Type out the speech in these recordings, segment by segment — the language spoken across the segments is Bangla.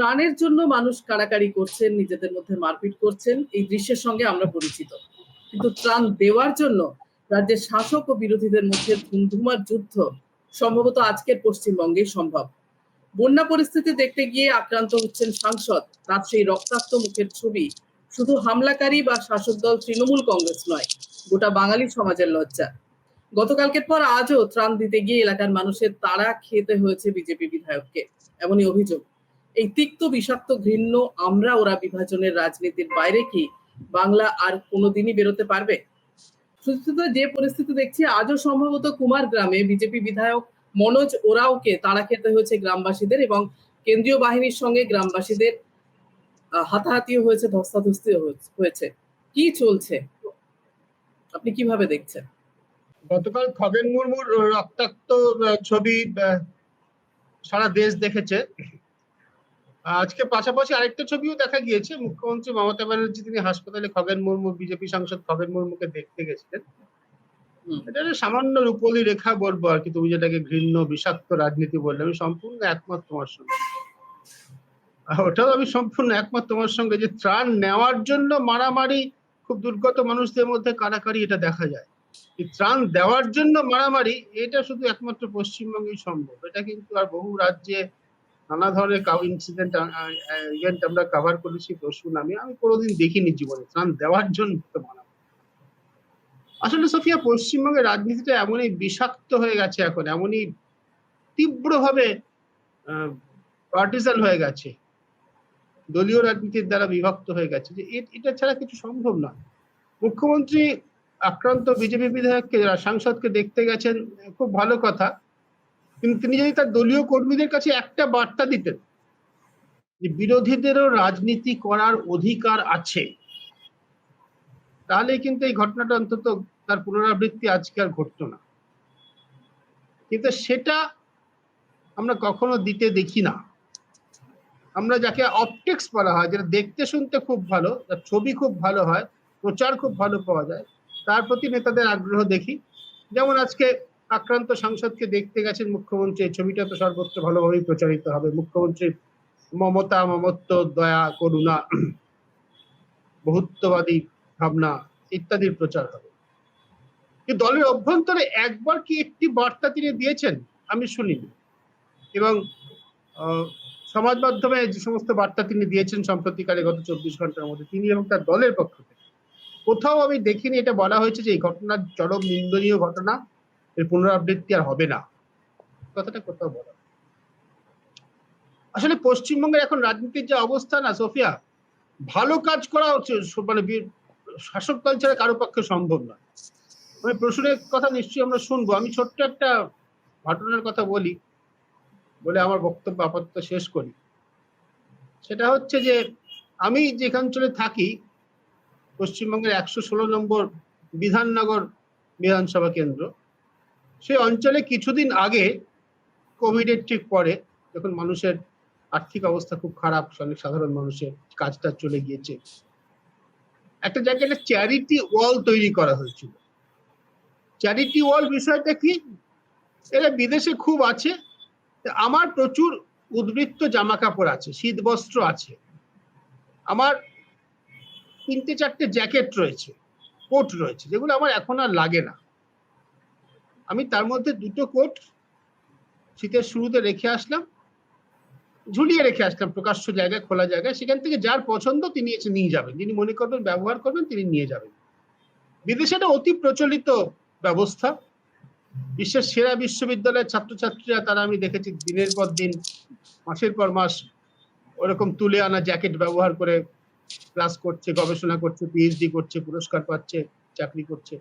ত্রাণের জন্য মানুষ কাড়াকাড়ি করছেন, নিজেদের মধ্যে মারপিট করছেন, এই দৃশ্যের সঙ্গে আমরা পরিচিত। কিন্তু ত্রাণ দেওয়ার জন্য রাজ্যের শাসক ও বিরোধীদের মধ্যে ধুমধুমার যুদ্ধ সম্ভবত আজকের পশ্চিমবঙ্গে সম্ভব। বন্যা পরিস্থিতি দেখতে গিয়ে আক্রান্ত হচ্ছেন সাংসদ, তার সেই রক্তাক্ত মুখের ছবি শুধু হামলাকারী বা শাসক দল তৃণমূল কংগ্রেস নয়, গোটা বাঙালি সমাজের লজ্জা। গতকালকের পর আজও ত্রাণ দিতে গিয়ে এলাকার মানুষের তাড়া খেতে হয়েছে বিজেপি বিধায়ককে, এমনই অভিযোগ। এই তিক্ত বিষাক্ত ঘৃণ্য আমরা ওরা বিভাজনের রাজনীতির বাইরে কি বাংলা আর কোনোদিনই বেরোতে পারবে? শুধু যে পরিস্থিতি দেখছি, আজও সম্ভবত কুমার গ্রামে বিজেপি বিধায়ক মনোজ ওরাওকে তাড়া খেতে হয়েছে গ্রামবাসীদের এবং কেন্দ্রীয় বাহিনীর সঙ্গে গ্রামবাসীদের হাতাহাতিও হয়েছে, ধস্তাধস্তিও হয়েছে কি চলছে? আপনি কীভাবে দেখছেন? গতকাল খগেন মুর্মুর রক্তাক্ত ছবি সারা দেশ দেখেছে। আজকে পাশাপাশি আরেকটা ছবিও দেখা গিয়েছে। মুখ্যমন্ত্রী মমতা ব্যানার্জি তিনি হাসপাতালে খগেন মুর্মু বিজেপি সাংসদ খগেন মুর্মুকে দেখতে গেছিলেন। এটা সামান্য রূপলি রেখা বলব আর কি তুমি যেটাকে ঘৃণ্য বিষাক্ত রাজনীতি বললে আমি সম্পূর্ণ একমত তোমার সঙ্গে। ওটাও আমি সম্পূর্ণ একমত তোমার সঙ্গে যে ত্রাণ নেওয়ার জন্য মারামারি খুব দুর্গত মানুষদের মধ্যে কারাকারি এটা দেখা যায়। ত্রাণ দেওয়ার জন্য মারামারি এটা শুধু একমাত্র পশ্চিমবঙ্গেই সম্ভব। এটা কিন্তু আর বহু রাজ্যে নানা ধরনের ইনসিডেন্ট ইভেন্ট আমরা কভার করেছি দস্যু নামে। আমি কোনোদিন দেখিনি জীবনে। ত্রাণ দেওয়ার জন্য আসলে সোফিয়া, পশ্চিমবঙ্গের রাজনীতিটা এমনই বিষাক্ত হয়ে গেছে এখন, এমনই তীব্রভাবে পার্টিসান হয়ে গেছে। দলীয় রাজনীতির দ্বারা বিভক্ত হয়ে গেছে যে এটা ছাড়া কিছু সম্ভব না মুখ্যমন্ত্রী আক্রান্ত বিজেপি বিধায়ককে সাংসদকে দেখতে গেছেন, খুব ভালো কথা। কিন্তু তিনি যদি তার দলীয় কর্মীদের কাছে একটা বার্তা দিতেন যে বিরোধীদেরও রাজনীতি করার অধিকার আছে তাহলে কিন্তু এই ঘটনাটা অন্তত তার পুনরাবৃত্তি আজকে আর ঘটতো না। কিন্তু সেটা আমরা কখনো দিতে দেখি না। আমরা যাকে অপটিক্স বলা হয়, যেটা দেখতে শুনতে খুব ভালো, তার ছবি খুব ভালো হয়, প্রচার খুব ভালো পাওয়া যায়, তার প্রতি নেতাদের আগ্রহ দেখি। যেমন আজকে আক্রান্ত সাংসদকে দেখতে গেছেন মুখ্যমন্ত্রী ছবিটা তো সর্বত্র ভালোভাবেই প্রচারিত হবে। মুখ্যমন্ত্রী মমতা, মমত্ব, দয়া, করুণা, বহুত্ববাদী ভাবনা ইত্যাদির প্রচার হবে। দলের অভ্যন্তরে একবার কি একটি বার্তা তিনি দিয়েছেন, আমি শুনিনি। এবং সমাজ মাধ্যমে যে সমস্ত বার্তা তিনি দিয়েছেন সম্প্রতিকালে গত চব্বিশ ঘণ্টার মধ্যে, তিনি এবং তার দলের পক্ষ থেকে। কোথাও আমি দেখিনি, এটা বলা হয়েছে যে এই ঘটনা চরম নিন্দনীয় ঘটনা। এর পুনরাবৃত্তি আর হবে না। কথাটা কোথাও বলা আসলে পশ্চিমবঙ্গের এখন রাজনীতির যে অবস্থা না, সোফিয়া, ভালো কাজ করা হচ্ছে মানে শাসক দল ছাড়া কারও পক্ষে সম্ভব নয়। আমি প্রশ্নের কথা নিশ্চয়ই আমরা শুনব। আমি ছোট্ট একটা ঘটনার কথা বলি, বলে আমার বক্তব্য আপাতত শেষ করি। সেটা হচ্ছে যে, আমি যে অঞ্চলে থাকি, পশ্চিমবঙ্গের একশো ষোলো নম্বর বিধাননগর বিধানসভা কেন্দ্র সেই অঞ্চলে কিছুদিন আগে কোভিডের ঠিক পরে যখন মানুষের আর্থিক অবস্থা খুব খারাপ, অনেক সাধারণ মানুষের কাজটা চলে গিয়েছে, একটা জায়গায় একটা চ্যারিটি ওয়াল তৈরি করা হয়েছিল। চ্যারিটি ওয়াল বিষয়টা কি? এটা বিদেশে খুব আছে আমার প্রচুর উদ্বৃত্ত জামা কাপড় আছে শীত বস্ত্র আছে। আমার তিনটে চারটে জ্যাকেট রয়েছে কোট রয়েছে, যেগুলো আমার এখন আর লাগে না। আমি তার মধ্যে দুটো কোট শীতের শুরুতে রেখে আসলাম, ঝুলিয়ে রেখে আসলাম প্রকাশ্য জায়গায়, খোলা জায়গায়। সেখান থেকে যার পছন্দ তিনি এসে নিয়ে যাবেন। যিনি মনে করবেন, ব্যবহার করবেন, তিনি নিয়ে যাবেন। বিদেশে এটা অতি প্রচলিত ব্যবস্থা। বিশ্বের সেরা বিশ্ববিদ্যালয়ের ছাত্রছাত্রীরা, তারা আমি দেখেছি দিনের পর দিন, মাসের পর মাস, ওরকম তুলে আনা জ্যাকেট ব্যবহার করে ক্লাস করছে, গবেষণা করছে পিএইচডি করছে, পুরস্কার পাচ্ছে, চাকরি করছে।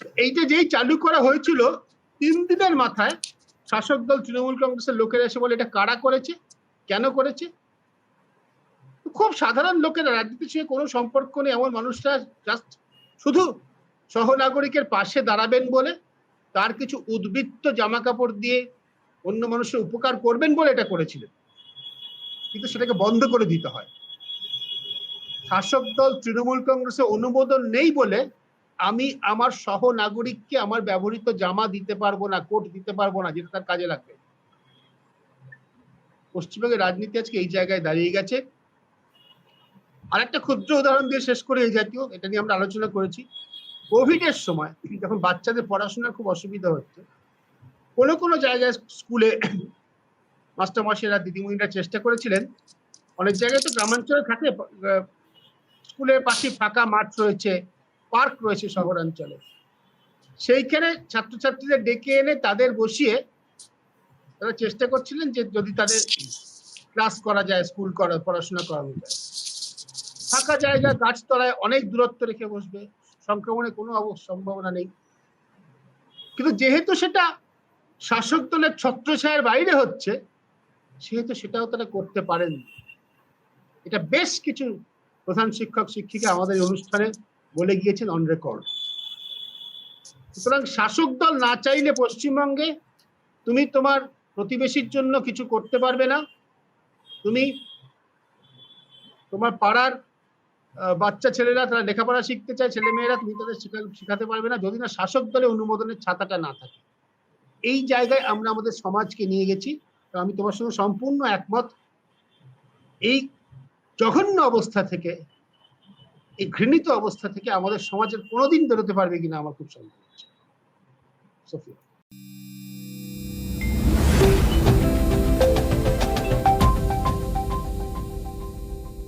এইটা যেই চালু করা হয়েছিল, তিন দিনের মাথায় শাসক দল তৃণমূল কংগ্রেসের লোকেরা এসে বলে, এটা কারা করেছে? কেন করেছে? খুব সাধারণ লোকেরা, রাজনীতির সঙ্গে কোনো সম্পর্ক নেই, এমন মানুষরা জাস্ট শুধু সহনাগরিকের পাশে দাঁড়াবেন বলে, তার কিছু উদ্বৃত্ত জামা কাপড় দিয়ে অন্য মানুষের উপকার করবেন বলে এটা করেছিলেন। কিন্তু সেটাকে বন্ধ করে দিতে হয়। শাসক দল তৃণমূল কংগ্রেসের অনুমোদন নেই বলে আমি আমার সহ নাগরিককে আমার ব্যবহৃত জামা দিতে পারব না, কোট দিতে পারব না, যেটা তার কাজে লাগবে। পশ্চিমবঙ্গের রাজনীতি আজকে এই জায়গায় দাঁড়িয়ে গেছে। আর একটা ক্ষুদ্র উদাহরণ দিয়ে শেষ করে এই জাতীয়, এটা নিয়ে আমরা আলোচনা করেছি। কোভিড এর সময় যখন বাচ্চাদের পড়াশোনার খুব অসুবিধা হচ্ছে, কোনো কোনো জায়গায় স্কুলে মাস্টারমশাইরা, দিদিমণিরা চেষ্টা করেছিলেন। অনেক জায়গায় তো গ্রামাঞ্চলে থাকে স্কুলের পাশে ফাঁকা মাঠ রয়েছে। পার্ক রয়েছে শহরাঞ্চলে। সেইখানে ছাত্রছাত্রীদের ডেকে এনে তাদের বসিয়ে তারা চেষ্টা করছিলেন যে যদি তাদের ক্লাস করা যায়, স্কুল করা, পড়াশোনা করানো যায়। ফাঁকা জায়গা, গাছতলায় অনেক দূরত্ব রেখে বসবে, সংক্রমণের কোনো সম্ভাবনা নেই। কিন্তু যেহেতু সেটা শাসক দলের ছত্রছায়ার বাইরে হচ্ছে, সেহেতু সেটাও তারা করতে পারেন এটা বেশ কিছু প্রধান শিক্ষক, শিক্ষিকা আমাদের অনুষ্ঠানে বলে গিয়েছেন অন রেকর্ড সুতরাং শাসক দল না চাইলে পশ্চিমবঙ্গে তুমি তোমার প্রতিবেশীর জন্য কিছু করতে পারবে না। তুমি তোমার পাড়ার বাচ্চা ছেলেরা তারা লেখাপড়া শিখতে চায় ছেলে মেয়েরা তুমি তাদের শেখা- শেখাতে পারবে না যদি না শাসক দলের অনুমোদনের ছাতাটা না থাকে। এই জায়গায় আমরা আমাদের সমাজকে নিয়ে গেছি। তো আমি তোমার সঙ্গে সম্পূর্ণ একমত। এই জঘন্য অবস্থা থেকে এই ঘৃণিত অবস্থা থেকে আমাদের সমাজের কোনোদিন বেরোতে পারবে কিনা আমার খুব সন্দেহ আছে সোফিয়া।